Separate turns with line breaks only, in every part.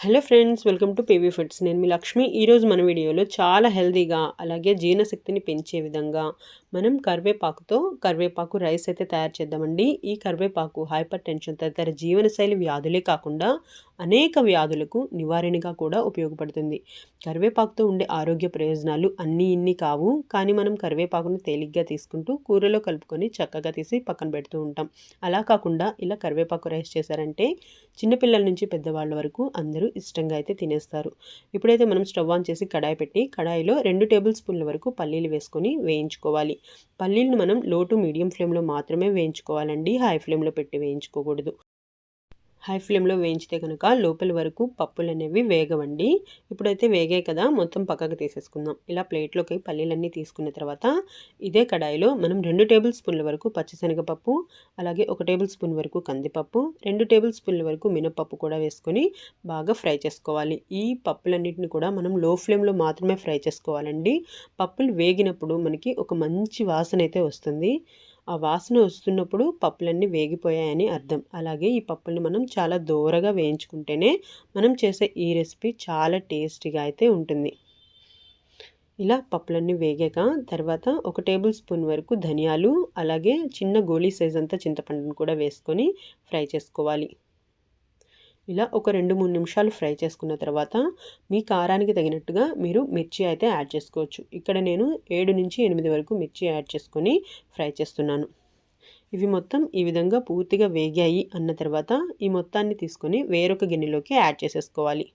Hello friends welcome to PV foods. నేను మీ లక్ష్మి. ఈరోజు మన వీడియోలో చాలా హెల్తీగా అలాగే జీర్ణశక్తిని పెంచే విధంగా మనం కరివేపాకుతో కరివేపాకు రైస్ అయితే తయారు చేద్దామండి. ఈ కరివేపాకు హైపర్ టెన్షన్ తదితర జీవనశైలి వ్యాధులే కాకుండా అనేక వ్యాధులకు నివారణగా కూడా ఉపయోగపడుతుంది. కరివేపాకుతో ఉండే ఆరోగ్య ప్రయోజనాలు అన్నీ ఇన్ని కావు. కానీ మనం కరివేపాకును తేలిగ్గా తీసుకుంటూ కూరలో కలుపుకొని చక్కగా తీసి పక్కన పెడుతూ ఉంటాం. అలా కాకుండా ఇలా కరివేపాకు రైస్ చేశారంటే చిన్నపిల్లల నుంచి పెద్దవాళ్ళ వరకు అందరూ ఇష్టంగా అయితే తినేస్తారు. ఇప్పుడైతే మనం స్టవ్ ఆన్ చేసి కడాయి పెట్టి కడాయిలో రెండు టేబుల్ స్పూన్ల వరకు పల్లీలు వేసుకొని వేయించుకోవాలి. పల్లీలను మనం లో టు మీడియం ఫ్లేమ్లో మాత్రమే వేయించుకోవాలండి. హై ఫ్లేమ్లో పెట్టి వేయించుకోకూడదు. హై ఫ్లేమ్లో వేయించితే కనుక లోపల వరకు పప్పులు అనేవి వేగవండి. ఇప్పుడైతే వేగాయి కదా మొత్తం పక్కకు తీసేసుకుందాం. ఇలా ప్లేట్లోకి పల్లీలన్నీ తీసుకున్న తర్వాత ఇదే కడాయిలో మనం రెండు టేబుల్ స్పూన్ల వరకు పచ్చిశనగపప్పు అలాగే ఒక టేబుల్ స్పూన్ వరకు కందిపప్పు రెండు టేబుల్ స్పూన్ల వరకు మినపప్పు కూడా వేసుకొని బాగా ఫ్రై చేసుకోవాలి. ఈ పప్పులన్నింటిని కూడా మనం లో ఫ్లేమ్లో మాత్రమే ఫ్రై చేసుకోవాలండి. పప్పులు వేగినప్పుడు మనకి ఒక మంచి వాసన అయితే వస్తుంది. ఆ వాసన వస్తున్నప్పుడు పప్పులన్నీ వేగిపోయాయని అర్థం. అలాగే ఈ పప్పుల్ని మనం చాలా దూరగా వేయించుకుంటేనే మనం చేసే ఈ రెసిపీ చాలా టేస్టీగా అయితే ఉంటుంది. ఇలా పప్పులన్నీ వేగాక తర్వాత ఒక టేబుల్ స్పూన్ వరకు ధనియాలు అలాగే చిన్న గోళీ సైజ్ అంతా చింతపండును కూడా వేసుకొని ఫ్రై చేసుకోవాలి. ఇలా ఒక రెండు మూడు నిమిషాలు ఫ్రై చేసుకున్న తర్వాత మీ కారానికి తగినట్టుగా మీరు మిర్చి అయితే యాడ్ చేసుకోవచ్చు. ఇక్కడ నేను ఏడు నుంచి ఎనిమిది వరకు మిర్చి యాడ్ చేసుకొని ఫ్రై చేస్తున్నాను. ఇవి మొత్తం ఈ విధంగా పూర్తిగా వేగాయి అన్న తర్వాత ఈ మొత్తాన్ని తీసుకొని వేరొక గిన్నెలోకి యాడ్ చేసేసుకోవాలి.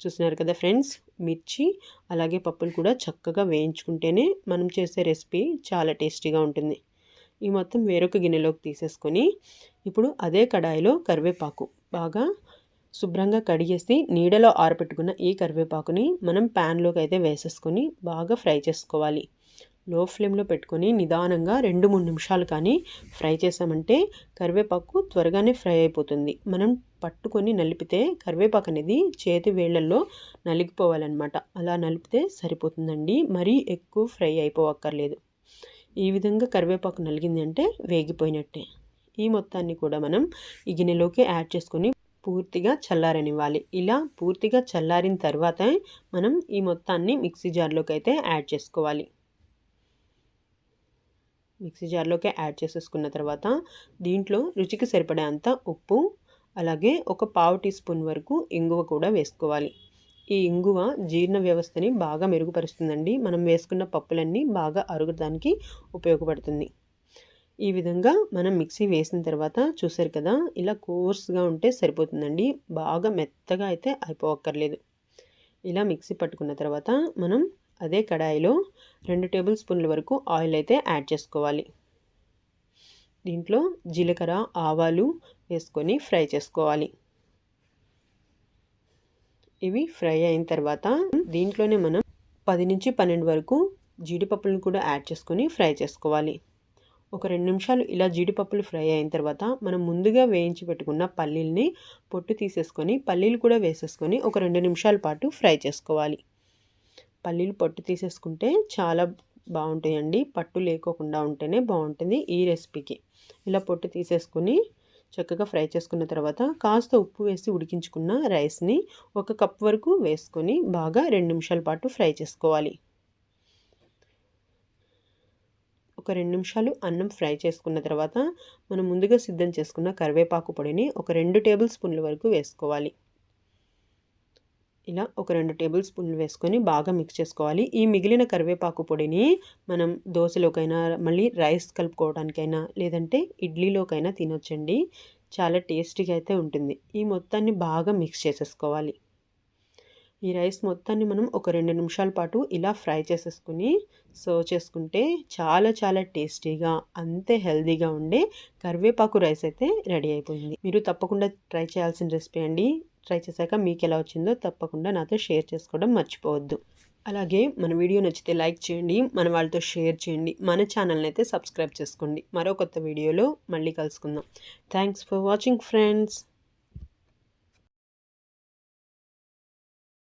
చూస్తున్నారు కదా ఫ్రెండ్స్ మిర్చి అలాగే పప్పులు కూడా చక్కగా వేయించుకుంటేనే మనం చేసే రెసిపీ చాలా టేస్టీగా ఉంటుంది. ఈ మొత్తం వేరొక గిన్నెలోకి తీసేసుకొని ఇప్పుడు అదే కడాయిలో కరివేపాకు. బాగా శుభ్రంగా కడిగేసి నీడలో ఆరపెట్టుకున్న ఈ కరివేపాకుని మనం ప్యాన్లోకి అయితే వేసేసుకొని బాగా ఫ్రై చేసుకోవాలి. లో ఫ్లేమ్లో పెట్టుకొని నిదానంగా రెండు మూడు నిమిషాలు కానీ ఫ్రై చేసామంటే కరివేపాకు త్వరగానే ఫ్రై అయిపోతుంది. మనం పట్టుకొని నలిపితే కరివేపాకు అనేది చేతి వేళ్ళలో నలిగిపోవాలన్నమాట. అలా నలిపితే సరిపోతుందండి. మరీ ఎక్కువ ఫ్రై అయిపోవక్కర్లేదు. ఈ విధంగా కరివేపాకు నలిగింది అంటే వేగిపోయినట్టే. ఈ మొత్తాన్ని కూడా మనం ఈ గిన్నెలోకి యాడ్ చేసుకొని పూర్తిగా చల్లారనివ్వాలి. ఇలా పూర్తిగా చల్లారిన తర్వాత మనం ఈ మొత్తాన్ని మిక్సీ జార్లోకి అయితే యాడ్ చేసుకోవాలి. మిక్సీ జార్లోకి యాడ్ చేసేసుకున్న తర్వాత దీంట్లో రుచికి సరిపడేంత ఉప్పు అలాగే ఒక పావు టీ స్పూన్ వరకు ఇంగువ కూడా వేసుకోవాలి. ఈ ఇంగువ జీర్ణ వ్యవస్థని బాగా మెరుగుపరుస్తుందండి. మనం వేసుకున్న పప్పులన్నీ బాగా అరగడానికి ఉపయోగపడుతుంది. ఈ విధంగా మనం మిక్సీ వేసిన తర్వాత చూసారు కదా ఇలా కోర్స్గా ఉంటే సరిపోతుందండి. బాగా మెత్తగా అయితే అయిపోవక్కర్లేదు. ఇలా మిక్సీ పట్టుకున్న తర్వాత మనం అదే కడాయిలో రెండు టేబుల్ స్పూన్ల వరకు ఆయిల్ అయితే యాడ్ చేసుకోవాలి. దీంట్లో జీలకర్ర ఆవాలు వేసుకొని ఫ్రై చేసుకోవాలి. ఇవి ఫ్రై అయిన తర్వాత దీంట్లోనే మనం పది నుంచి పన్నెండు వరకు జీడిపప్పులను కూడా యాడ్ చేసుకొని ఫ్రై చేసుకోవాలి. ఒక రెండు నిమిషాలు ఇలా జీడిపప్పులు ఫ్రై అయిన తర్వాత మనం ముందుగా వేయించి పెట్టుకున్న పల్లీల్ని పొట్టు తీసేసుకొని పల్లీలు కూడా వేసేసుకొని ఒక రెండు నిమిషాల పాటు ఫ్రై చేసుకోవాలి. పల్లీలు పొట్టు తీసేసుకుంటే చాలా బాగుంటాయండి. పట్టు లేకోకుండా ఉంటేనే బాగుంటుంది ఈ రెసిపీకి. ఇలా పొట్టు తీసేసుకొని చక్కగా ఫ్రై చేసుకున్న తర్వాత కాస్త ఉప్పు వేసి ఉడికించుకున్న రైస్ని ఒక కప్ వరకు వేసుకొని బాగా రెండు నిమిషాల పాటు ఫ్రై చేసుకోవాలి. ఒక రెండు నిమిషాలు అన్నం ఫ్రై చేసుకున్న తర్వాత మనం ముందుగా సిద్ధం చేసుకున్న కరివేపాకు పొడిని ఒక రెండు టేబుల్ స్పూన్ల వరకు వేసుకోవాలి. ఇలా ఒక రెండు టేబుల్ స్పూన్లు వేసుకొని బాగా మిక్స్ చేసుకోవాలి. ఈ మిగిలిన కరివేపాకు పొడిని మనం దోశలోకైనా మళ్ళీ రైస్ కలుపుకోవడానికైనా లేదంటే ఇడ్లీలోకైనా తినొచ్చండి. చాలా టేస్టీగా అయితే ఉంటుంది. ఈ మొత్తాన్ని బాగా మిక్స్ చేసేసుకోవాలి. ఈ రైస్ మొత్తాన్ని మనం ఒక రెండు నిమిషాల పాటు ఇలా ఫ్రై చేసేసుకుని సర్వ్ చేసుకుంటే చాలా చాలా టేస్టీగా అంతే హెల్దీగా ఉండే కరివేపాకు రైస్ అయితే రెడీ అయిపోయింది. మీరు తప్పకుండా ట్రై చేయాల్సిన రెసిపీ అండి. ట్రై చేశాక మీకు ఎలా వచ్చిందో తప్పకుండా నాతో షేర్ చేసుకోవడం మర్చిపోవద్దు. అలాగే మన వీడియో నచ్చితే లైక్ చేయండి మన వాళ్ళతో షేర్ చేయండి మన ఛానల్ని అయితే సబ్స్క్రైబ్ చేసుకోండి. మరో కొత్త వీడియోలో మళ్ళీ కలుసుకుందాం. Thanks for watching friends.